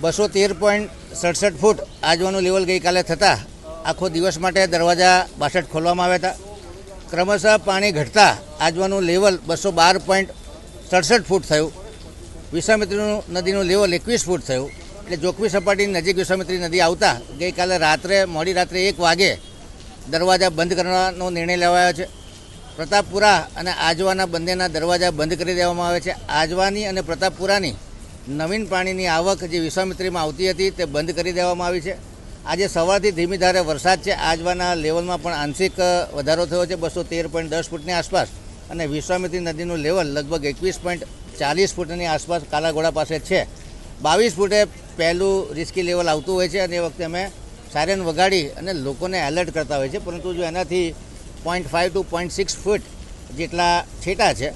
બસો તેર પોઈન્ટ સડસઠ ફૂટ આજવાનું લેવલ ગઈકાલે થતાં આખો દિવસ માટે દરવાજા બાસઠ ખોલવામાં આવ્યા હતા. ક્રમશઃ પાણી ઘટતા આજવાનું લેવલ બસો બાર પોઈન્ટ સડસઠ ફૂટ થયું. વિશ્વામિત્રીનું નદીનું લેવલ એકવીસ ફૂટ થયું. એટલે જોખમી સપાટીની નજીક વિશ્વામિત્રી નદી આવતા ગઈકાલે રાત્રે, મોડી રાત્રે એક વાગે દરવાજા બંધ કરવાનો નિર્ણય લેવાયો છે. પ્રતાપપુરા અને આજવાના બંનેના દરવાજા બંધ કરી દેવામાં આવે છે. આજવાની અને પ્રતાપપુરાની નવીન પાણીની આવક જે વિશ્વામિત્રીમાં આવતી હતી તે બંધ કરી દેવામાં આવી છે. આજે સવારથી ધીમી ધારે વરસાદ છે. આજવાના લેવલમાં પણ આંશિક વધારો થયો છે. બસો તેર પોઈન્ટ દસ ફૂટની આસપાસ અને વિશ્વામિત્રી નદીનું લેવલ લગભગ એકવીસ પોઈન્ટ ચાલીસ ફૂટની આસપાસ કાલાઘોડા પાસે છે. બાવીસ ફૂટે પહેલું રિસ્કી લેવલ આવતું હોય છે અને એ વખતે અમે સાયરન વગાડી અને લોકોને એલર્ટ કરતા હોય છે. પરંતુ જો એનાથી point five two point six foot જેટલા છેટા છે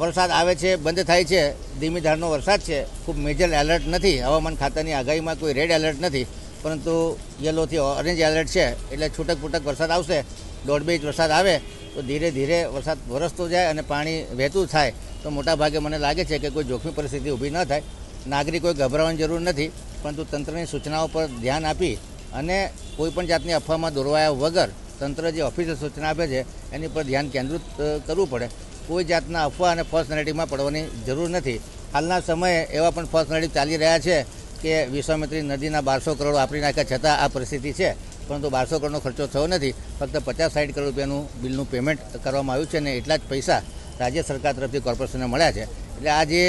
વરસાદ આવે છે, બંધ થાય છે ધીમી ધારનો વરસાદ છે, ખૂબ મેજર એલર્ટ નથી. હવામાન ખાતાની આગાહીમાં કોઈ રેડ એલર્ટ નથી. પરંતુ યલોથી ઓરેન્જ એલર્ટ છે, એટલે છૂટક ફૂટક વરસાદ આવશે. દોઢ બે ઇંચ વરસાદ આવે, તો ધીરે ધીરે વરસાદ વરસતો જાય અને પાણી વહેતું થાય. તો મોટાભાગે મને લાગે છે કે કોઈ જોખમી પરિસ્થિતિ ઊભી ન થાય. નાગરિકોએ ગભરાવાની જરૂર નથી, પરંતુ તંત્રની સૂચનાઓ પર ધ્યાન આપી અને કોઈપણ જાતની અફવામાં દોરવાયા વગર તંત્ર જે ઓફિશિયલ સૂચના આપે છે, એની પર ધ્યાન કેન્દ્રિત કરવું પડે. કોઈ જાતના અફવા અને ફોલ્સ નેરેટિવમાં પડવાની જરૂર નથી. હાલના સમયે એવા પણ ફોલ્સ નેરેટિવ ચાલી રહ્યા છે કે વિશ્વામિત્રી નદીના બારસો કરોડ વાપરી નાખ્યા છતાં આ પરિસ્થિતિ છે, પરંતુ બારસો કરોડનો ખર્ચો થયો નથી. ફક્ત પચાસ સાઠ કરોડ રૂપિયાનું બિલનું પેમેન્ટ કરવામાં આવ્યું છે અને એટલા જ પૈસા રાજ્ય સરકાર તરફથી કોર્પોરેશનને મળ્યા છે. એટલે આ જે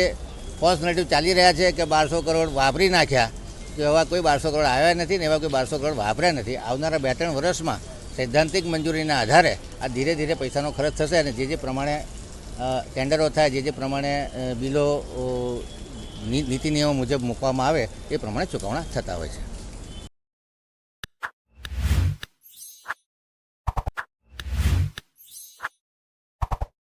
ફોલ્સ નેટિવ ચાલી રહ્યા છે કે બારસો કરોડ વાપરી નાખ્યા, તો એવા કોઈ બારસો કરોડ આવ્યા નથી ને એવા કોઈ બારસો કરોડ વાપર્યા નથી. આવનારા બે ત્રણ વર્ષમાં સૈદ્ધાંતિક મંજૂરીના આધારે આ ધીરે ધીરે પૈસાનો ખર્ચ થશે અને જે જે પ્રમાણે ટેન્ડરો થાય, જે જે પ્રમાણે બિલો નીતિ નિયમો મુજબ મૂકવામાં આવે, એ પ્રમાણે ચૂકવણા થતા હોય છે.